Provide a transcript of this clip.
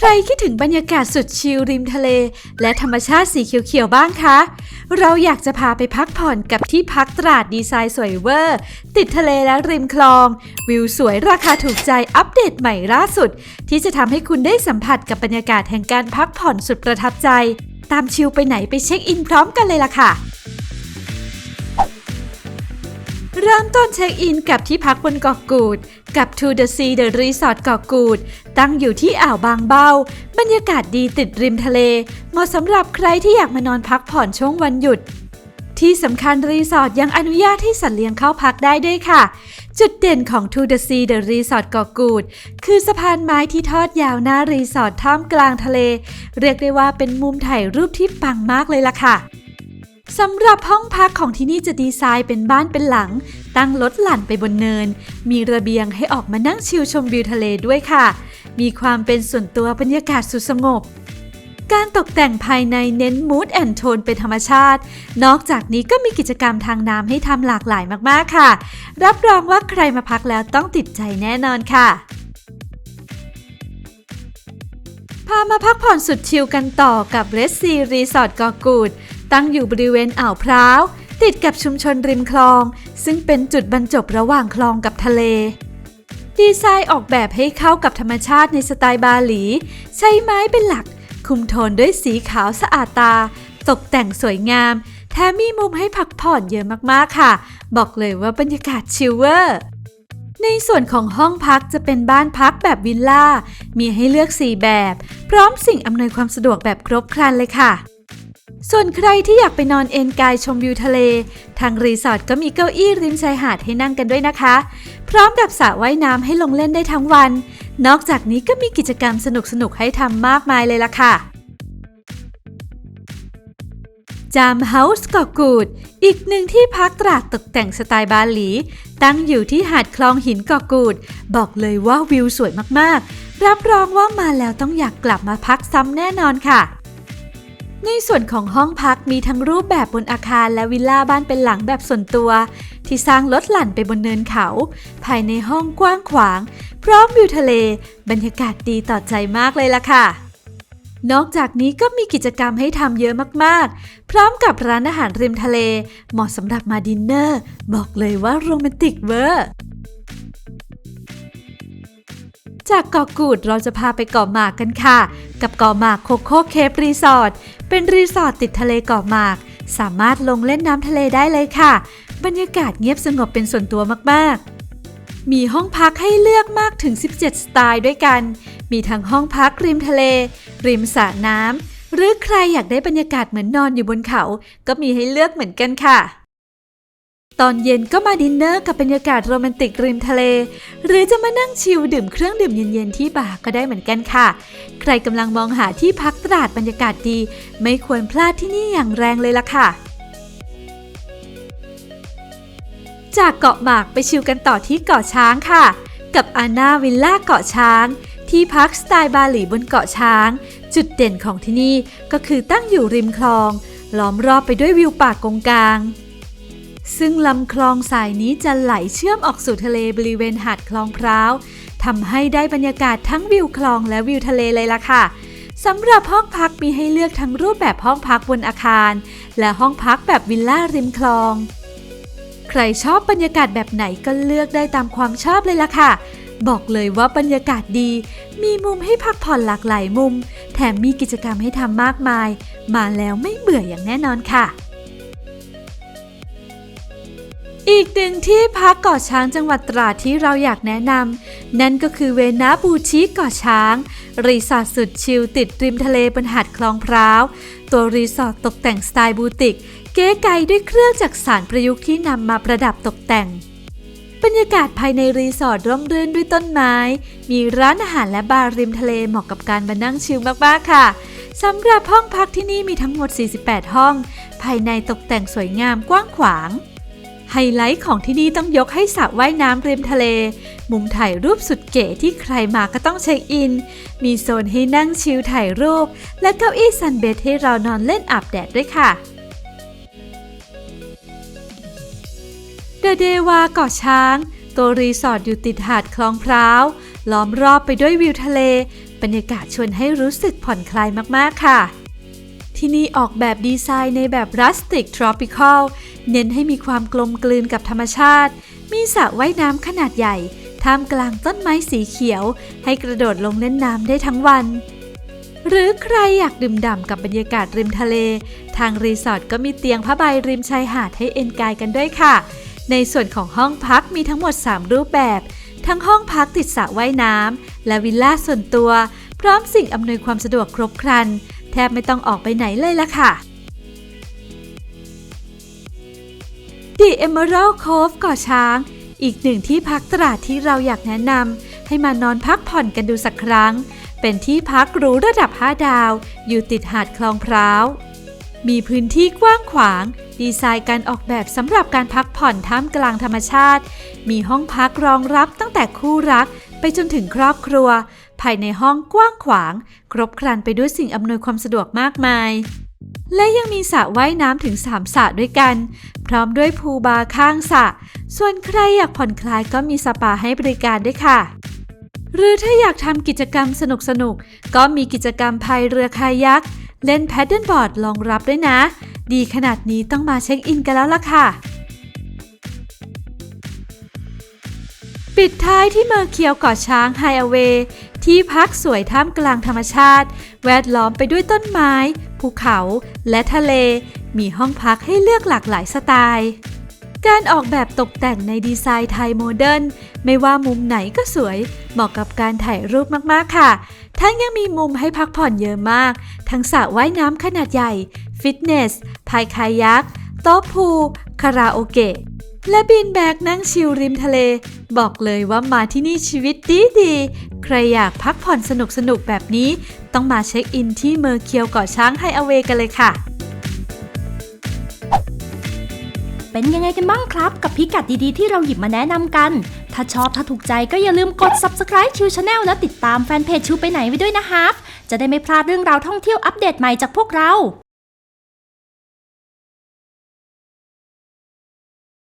ใครคิดถึงบรรยากาศสุดชิลริมทะเล และธรรมชาติสีเขียวๆบ้างคะ เราอยากจะพาไปพักผ่อนกับที่พักตราดดีไซน์สวยเวอร์ ติดทะเลและริมคลอง วิวสวยราคาถูกใจอัปเดตใหม่ล่าสุด ที่จะทำให้คุณได้สัมผัสกับบรรยากาศแห่งการพักผ่อนสุดประทับใจ ตามชิลไปไหนไปเช็คอินพร้อมกันเลยล่ะค่ะ เริ่มต้นเช็คอินกับที่พักบนเกาะกูด กับ To the Sea The Resort เกาะกูด ตั้งอยู่ที่อ่าวบางเบาบรรยากาศดีติดริมทะเล เหมาะสำหรับใครที่อยากมานอนพักผ่อนช่วงวันหยุด ที่สำคัญรีสอร์ทยังอนุญาตให้สัตว์เลี้ยงเข้าพักได้ด้วยค่ะ จุดเด่นของ To the Sea The Resort เกาะกูด คือสะพานไม้ที่ทอดยาวหน้ารีสอร์ทท่ามกลางทะเล เรียกได้ว่าเป็นมุมถ่ายรูปที่ปังมากเลยล่ะค่ะ สำหรับห้องพักของที่นี่จะดีไซน์เป็นบ้านเป็นหลัง ตั้งรถหลั่นไปบนเนิน มีระเบียงให้ออกมานั่งชิลชมวิวทะเลด้วยค่ะ มีความเป็นส่วนตัวบรรยากาศสุดสงบ การตกแต่งภายในเน้นมูดแอนโทนเป็นธรรมชาติ นอกจากนี้ก็มีกิจกรรมทางน้ำให้ทำหลากหลายมากๆค่ะ รับรองว่าใครมาพักแล้วต้องติดใจแน่นอนค่ะพามาพักผ่อนสุดชิลกันต่อกับเรสซีรีสอร์ทกาะกูด ตั้งอยู่บริเวณอ่าวพร้าว ติดกับชุมชนริมคลอง ซึ่งเป็นจุดบรรจบระหว่างคลองกับทะเล ดีไซน์ออกแบบให้เข้ากับธรรมชาติในสไตล์บาหลี ใช้ไม้เป็นหลัก คุมโทนด้วยสีขาวสะอาดตา ตกแต่งสวยงาม แถมมีมุมให้พักผ่อนเยอะมากๆค่ะ บอกเลยว่าบรรยากาศชิลเวอร์ในส่วนของห้องพักจะเป็นบ้านพักแบบวิลล่า มีให้เลือก 4 แบบ พร้อมสิ่งอำนวยความสะดวกแบบครบครันเลยค่ะ ส่วนใครที่อยากไปนอนเอนกายชมวิวทะเล ทางรีสอร์ทก็มีเก้าอี้ริมชายหาดให้นั่งกันด้วยนะคะ พร้อมกับสระว่ายน้ำให้ลงเล่นได้ทั้งวัน นอกจากนี้ก็มีกิจกรรมสนุกๆให้ทำมากมายเลยล่ะค่ะจามเฮาส์เกาะกูด อีกหนึ่งที่พักตราดตกแต่งสไตล์บาหลี ตั้งอยู่ที่หาดคลองหินเกาะกูด บอกเลยว่าวิวสวยมากๆ รับรองว่ามาแล้วต้องอยากกลับมาพักซ้ำแน่นอนค่ะ ในส่วนของห้องพักมีทั้งรูปแบบบนอาคารและวิลล่าบ้านเป็นหลังแบบส่วนตัว ที่สร้างลดหลั่นไปบนเนินเขา ภายในห้องกว้างขวาง พร้อมวิวทะเล บรรยากาศดีต่อใจมากเลยล่ะค่ะ นอกจากนี้ก็มีกิจกรรมให้ทำเยอะมากๆ พร้อมกับร้านอาหารริมทะเล เหมาะสำหรับมาดินเนอร์ บอกเลยว่าโรแมนติกเวอร์ จากเกาะกูดเราจะพาไปเกาะหมากกันค่ะ กับเกาะหมากโคโค่เคปรีสอร์ทเป็นรีสอร์ทติดทะเลเกาะหมาก สามารถลงเล่นน้ำทะเลได้เลยค่ะ บรรยากาศเงียบสงบเป็นส่วนตัวมากๆ มีห้องพักให้เลือกมากถึง 17 สไตล์ด้วยกัน มีทั้งห้องพักริมทะเล ริมสระน้ำหรือใครอยากได้บรรยากาศเหมือนนอนอยู่บนเขา ก็มีให้เลือกเหมือนกันค่ะ ตอนเย็นก็มาดินเนอร์กับบรรยากาศโรแมนติกริมทะเล หรือจะมานั่งชิลดื่มเครื่องดื่มเย็นๆที่บาร์ก็ได้เหมือนกันค่ะ ใครกำลังมองหาที่พักตราดบรรยากาศดี ไม่ควรพลาดที่นี่อย่างแรงเลยล่ะค่ะ จากเกาะหมากไปชิลกันต่อที่เกาะช้างค่ะ กับอาณาวิลล่าเกาะช้าง ที่พักสไตล์บาหลีบนเกาะช้าง จุดเด่นของที่นี่ก็คือตั้งอยู่ริมคลอง ล้อมรอบไปด้วยวิวป่ากงกลาง ซึ่งลำคลองสายนี้จะไหลเชื่อมออกสู่ทะเลบริเวณหาดคลองพร้าวทำให้ได้บรรยากาศทั้งวิวคลองและวิวทะเลเลยล่ะค่ะสำหรับห้องพักมีให้เลือกทั้งรูปแบบห้องพักบนอาคาร และห้องพักแบบวิลล่าริมคลอง ใครชอบบรรยากาศแบบไหนก็เลือกได้ตามความชอบเลยล่ะค่ะ บอกเลยว่าบรรยากาศดี มีมุมให้พักผ่อนหลากหลายมุม แถมมีกิจกรรมให้ทำมากมาย มาแล้วไม่เบื่ออย่างแน่นอนค่ะ อีกหนึ่งที่พักเกาะช้างจังหวัดตราดที่เราอยากแนะนำนั่นก็คือเวนาบูชิเกาะช้าง รีสอร์ทสุดชิลติดริมทะเลบนหาดคลองพร้าว ตัวรีสอร์ทตกแต่งสไตล์บูติก เก๋ไก๋ด้วยเครื่องจักสานประยุกต์ที่นำมาประดับตกแต่ง บรรยากาศภายในรีสอร์ทร่มรื่นด้วยต้นไม้ มีร้านอาหารและบาร์ริมทะเลเหมาะกับการมานั่งชิลมากๆค่ะสำหรับห้องพักที่นี่มีทั้งหมด 48 ห้อง ภายในตกแต่งสวยงามกว้างขวาง ไฮไลท์ของที่นี่ต้องยกให้สระว่ายน้ำริมทะเล มุมถ่ายรูปสุดเก๋ที่ใครมาก็ต้องเช็คอิน มีโซนให้นั่งชิลถ่ายรูป และเก้าอี้ซันเบดให้เรานอนเล่นอาบแดดด้วยค่ะเดเดวาเกาะช้าง ตัวรีสอร์ทอยู่ติดหาดคลองพร้าว ล้อมรอบไปด้วยวิวทะเล บรรยากาศชวนให้รู้สึกผ่อนคลายมาก ๆ ค่ะ ที่นี่ออกแบบดีไซน์ในแบบรัสติกทรอปิคอลเน้นให้มีความกลมกลืนกับธรรมชาติ มีสระว่ายน้ำขนาดใหญ่ ท่ามกลางต้นไม้สีเขียว ให้กระโดดลงเล่นน้ำได้ทั้งวัน หรือใครอยากดื่มด่ำกับบรรยากาศริมทะเล ทางรีสอร์ทก็มีเตียงผ้าใบริมชายหาดให้เอนกายกันด้วยค่ะ ในส่วนของห้องพักมีทั้งหมด 3 รูปแบบ ทั้งห้องพักติดสระว่ายน้ำและวิลล่าส่วนตัว พร้อมสิ่งอำนวยความสะดวกครบครัน บไม่ต้องออกไปไหนเลยล่ะค่ะ The Emerald Cove กาะช้าง อีกหนึ่งที่พักตราดที่เราอยากแนะนำให้มานอนพักผ่อนกันดูสักครั้ง เป็นที่พักหรูระดับ 5 ดาว อยู่ติดหาดคลองพร้าว มีพื้นที่กว้างขวาง ดีไซน์การออกแบบสำหรับการพักผ่อนท่ามกลางธรรมชาติ มีห้องพักรองรับตั้งแต่คู่รักไปจนถึงครอบครัว ภายในห้องกว้างขวาง ครบครันไปด้วยสิ่งอำนวยความสะดวกมากมาย และยังมีสระว่ายน้ำถึง 3สระด้วยกัน พร้อมด้วยพูลบาร์ข้างสระ ส่วนใครอยากผ่อนคลายก็มีสปาให้บริการด้วยค่ะ หรือถ้าอยากทำกิจกรรมสนุกๆก็มีกิจกรรมพายเรือคายัก เล่นแพดเดิลบอร์ดรองรับด้วยนะ ดีขนาดนี้ต้องมาเช็คอินกันแล้วล่ะค่ะ ปิดท้ายที่เมืองเคียวเกาะช้างไฮอเวย์ที่พักสวยท่ามกลางธรรมชาติ แวดล้อมไปด้วยต้นไม้ ภูเขาและทะเล มีห้องพักให้เลือกหลากหลายสไตล์ การออกแบบตกแต่งในดีไซน์ไทยโมเดิร์นไม่ว่ามุมไหนก็สวย เหมาะกับการถ่ายรูปมาก ๆ ค่ะ ทั้งยังมีมุมให้พักผ่อนเยอะมาก ทั้งสระว่ายน้ำขนาดใหญ่ ฟิตเนสพายคายักโต๊ะพูลคาราโอเกะ และบินแบกนั่งชิลริมทะเล บอกเลยว่ามาที่นี่ชีวิตดีดีๆใครอยากพักผ่อนสนุกๆแบบนี้ ต้องมาเช็คอินที่เมอร์เคียวเกาะช้างไฮอเวกันเลยค่ะ เป็นยังไงกันบ้างครับ กับพิกัดดีๆที่เราหยิบมาแนะนำกัน ถ้าชอบถ้าถูกใจก็อย่าลืมกด subscribe ชิวชาแนลและติดตามแฟนเพจชิวไปไหนไว้ด้วยนะครับจะได้ไม่พลาดเรื่องราวท่องเที่ยวอัปเดตใหม่จากพวกเรา